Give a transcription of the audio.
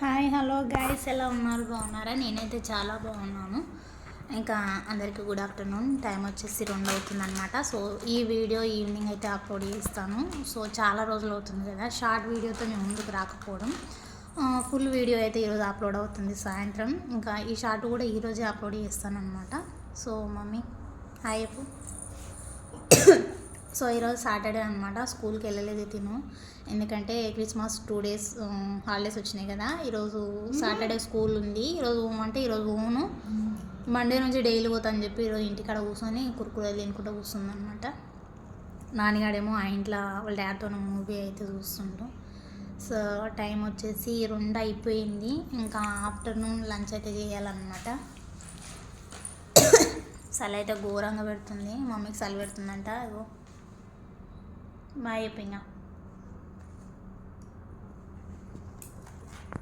Hi hello guys ఎలా ఉన్నారు? బాగున్నారా? నేనైతే చాలా బాగున్నాను. ఇంకా అందరికీ గుడ్ ఆఫ్టర్నూన్. టైం వచ్చేసి రెండు అవుతుందనమాట సో ఈ వీడియో ఈవినింగ్ అయితే అప్లోడ్ చేస్తాను. సో చాలా రోజులు అవుతుంది కదా. షార్ట్ వీడియోతో మేము ముందుకు రాకపోవడం. ఫుల్ వీడియో అయితే ఈరోజు అప్లోడ్ అవుతుంది సాయంత్రం. ఇంకా ఈ షార్ట్ కూడా ఈరోజే అప్లోడ్ చేస్తాను అనమాట సో మమ్మీ హాయ్ సో ఈరోజు సాటర్డే అనమాట స్కూల్కి వెళ్ళలేదు తిను. ఎందుకంటే క్రిస్మస్ టూ డేస్ హాలిడేస్ వచ్చినాయి కదా. ఈరోజు సాటర్డే స్కూల్ ఉంది. ఈరోజు ఊ అంటే ఈరోజు ఓను మండే నుంచి డైలీ పోతా అని చెప్పి ఈరోజు ఇంటికాడ కూర్చొని కురుకురే తినుకుంటూ కూర్చుంది అనమాట నాన్నగాడేమో ఆ ఇంట్లో వాళ్ళ డాడ్తో మూవీ అయితే చూస్తుంటాం సో టైం వచ్చేసి రెండు అయిపోయింది. ఇంకా ఆఫ్టర్నూన్ లంచ్ అయితే చేయాలన్నమాట. చలి అయితే ఘోరంగా పెడుతుంది. మమ్మీకి చలి పెడుతుందంట. Mayapin nga.